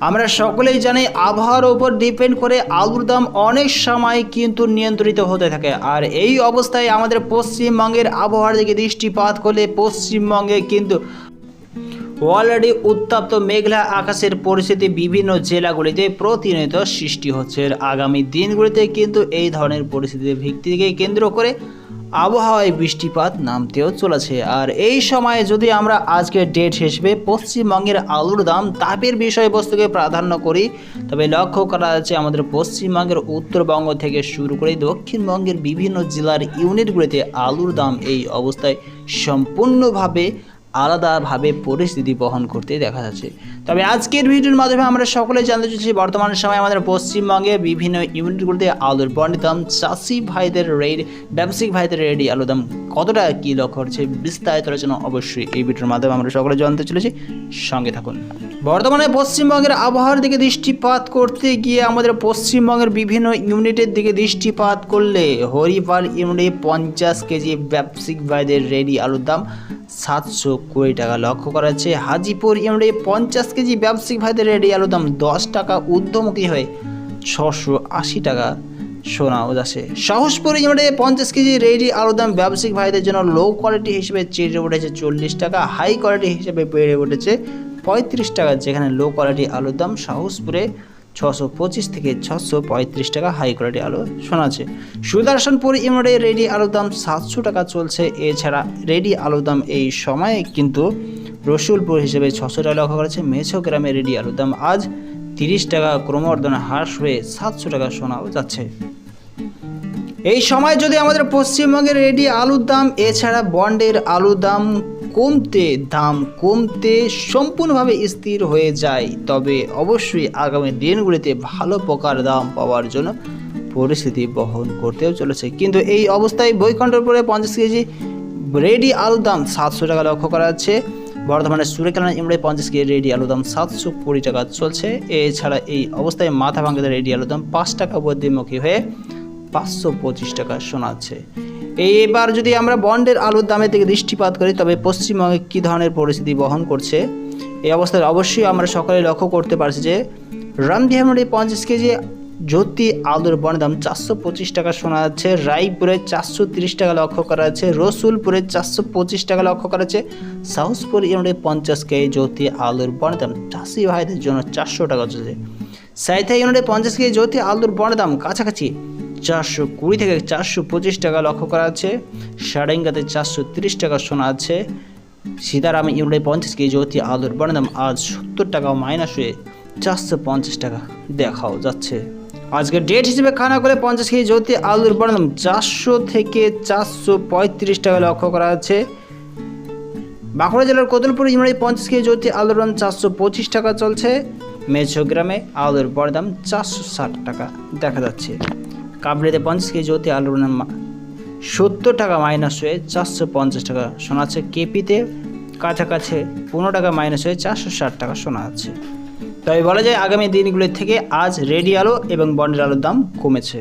আমরা সকলেই জানি আবহাওয়ার উপর ডিপেন্ড করে আলুর দাম অনেক সময় কিন্তু নিয়ন্ত্রিত হতে থাকে। আর এই অবস্থায় আমাদের পশ্চিমবঙ্গের আবহাওয়ার দিকে দৃষ্টিপাত করলে পশ্চিমবঙ্গে কিন্তু অলরেডি উত্তপ্ত মেঘলা আকাশের পরিস্থিতি বিভিন্ন জেলাগুলিতে প্রতিনিয়ত সৃষ্টি হচ্ছে। আগামী দিনগুলিতে কিন্তু এই ধরনের পরিস্থিতির ভিত্তিকে কেন্দ্র করে আবহাওয়ায় বৃষ্টিপাত নামতেও চলেছে। আর এই সময়ে যদি আমরা আজকের ডেট হিসেবে পশ্চিমবঙ্গের আলুর দাম তাপের বিষয়বস্তুকে প্রাধান্য করি, তবে লক্ষ্য করা যাচ্ছে আমাদের পশ্চিমবঙ্গের উত্তরবঙ্গ থেকে শুরু করে দক্ষিণবঙ্গের বিভিন্ন জেলার ইউনিটগুলিতে আলুর দাম এই অবস্থায় সম্পূর্ণভাবে আলাদাভাবে পরিস্থিতি বহন করতে দেখা যাচ্ছে। তবে আজকের ভিডিওর মাধ্যমে আমরা সকলে জানতে চাইছি, বর্তমান সময়ে আমাদের পশ্চিমবঙ্গে বিভিন্ন ইউনিটগুলিতে আলুর বন্ডের দাম, চাষি ভাইদের রেড ব্যবসায়িক ভাইদের রেডি আলুর দাম কতটা, কী লক্ষ্য হচ্ছে বিস্তারিত জন্য অবশ্যই এই ভিডিওর মাধ্যমে আমরা সকলে জানতে চলেছি। সঙ্গে থাকুন। বর্তমানে পশ্চিমবঙ্গের আবহাওয়ার দিকে দৃষ্টিপাত করতে গিয়ে আমাদের পশ্চিমবঙ্গের বিভিন্ন ইউনিটের দিকে দৃষ্টিপাত করলে হরিপাল ইউনিটে পঞ্চাশ কেজি ব্যবসায়িক ভাইদের রেডি আলুর দাম সাতশো কুড়ি টাকা লক্ষ্য করা যাচ্ছে। হাজিপুর ইউনিটে পঞ্চাশ কেজি ব্যবসায়িক ভাইদের রেডি আলুর দাম দশ টাকা। ঊর্ধ্বমুখী হয়ে ছশো আশি টাকা শোনাও যাচ্ছে সাহসপুর ইউনিটে পঞ্চাশ কেজি রেডি আলুর দাম ব্যবসায়িক ভাইদের জন্য লো কোয়ালিটি হিসেবে চেড়ে উঠেছে চল্লিশ টাকা। হাই কোয়ালিটি হিসেবে বেড়ে উঠেছে পঁয়ত্রিশ টাকা, যেখানে লো কোয়ালিটি আলুর দাম সাহসপুরে ছশো পঁচিশ থেকে ছশো পঁয়ত্রিশ টাকা হাই কোয়ালিটি আলু শোনাচ্ছে। সুদর্শনপুর ইউনিটে রেডি আলুর দাম সাতশো টাকা চলছে। এছাড়া রেডি আলুর দাম এই সময়ে কিন্তু রসুলপুর হিসেবে ছশো টাকা লক্ষ্য করেছে। মেছো গ্রামে রেডি আলুর দাম আজ তিরিশ টাকা ক্রমবর্ধনে হ্রাস হয়ে সাতশো টাকা শোনাও যাচ্ছে। এই সময় যদি আমাদের পশ্চিমবঙ্গের রেডি আলুর দাম, এছাড়া বন্ডের আলুর দাম কমতে, দাম কমতে সম্পূর্ণভাবে স্থির হয়ে যায়। তবে অবশ্যই আগামী দিনগুলিতে ভালো প্রকার দাম পাওয়ার জন্য পরিস্থিতি বহন করতেও চলেছে। কিন্তু এই অবস্থায় বৈকণ্ঠের পরে পঞ্চাশ কেজি রেডি আলুর দাম সাতশো টাকা লক্ষ্য করা যাচ্ছে। বর্তমানে সুরেখানা ইমড়ে পঞ্চাশ কেজি রেডি আলুর দাম সাতশো কুড়ি টাকা চলছে। এছাড়া এই অবস্থায় মাথা ভাঙাতে রেডি আলুর দাম পাঁচ টাকা বৃদ্ধিমুখী হয়ে পাঁচশো পঁচিশ টাকা শোনাচ্ছে। এবার যদি আমরা বন্ডের আলুর দামের দিকে দৃষ্টিপাত করি, তবে পশ্চিমবঙ্গে কী ধরনের পরিস্থিতি বহন করছে? এই অবস্থায় অবশ্যই আমরা সকলে লক্ষ্য করতে পারছি যে রামদিহামড়ি পঞ্চাশ কেজি জ্যোতি আলুর বনের দাম চারশো পঁচিশ টাকা শোনা যাচ্ছে। রায়পুরে চারশো তিরিশ টাকা লক্ষ্য করা যাচ্ছে। রসুলপুরে চারশো পঁচিশ টাকা লক্ষ্য করা যাচ্ছে। সাউথপুর ইউনিটে পঞ্চাশ কেজি জ্যোতি আলুর বনের দাম চাষি ভাইদের জন্য চারশো টাকা চলছে সাইথা ইউনিটে পঞ্চাশ কেজি জ্যোতি আলুর বনের দাম কাছাকাছি চারশো কুড়ি থেকে চারশো পঁচিশ টাকা লক্ষ্য করা আছে। সারেঙ্গাতে চারশো তিরিশ টাকা শোনা আছে। সীতারাম ইউনিটে পঞ্চাশ কেজি জ্যোতি আলুর বনের দাম আজ সত্তর টাকা মাইনাস হয়ে চারশো পঞ্চাশ টাকা দেখাও যাচ্ছে। আজকের ডেট হিসেবে খানা করে পঞ্চাশ কেজি জ্যোতি আলুর বনের দাম চারশো থেকে চারশো পঁয়ত্রিশ টাকা লক্ষ্য করা আছে। বাঁকুড়া জেলার কোদলপুর ইউনিটে পঞ্চাশ কেজি জ্যোতি আলুর দাম চারশো পঁচিশ টাকা চলছে। মেঝোগ্রামে আলুর বড় দাম চারশো ষাট টাকা দেখা যাচ্ছে। কাবলিতে পঞ্চাশ কেজি জ্যোতি আলুর সত্তর টাকা মাইনাস হয়ে চারশো পঞ্চাশ টাকা শোনা আছে কেপিতে। কাছাকাছি পনেরো টাকা মাইনাস হয়ে চারশো ষাট টাকা শোনা আছে তবে বলা যায় আগামী দিনগুলির থেকে আজ রেডি আলো এবং বন্ডের আলুর দাম কমেছে।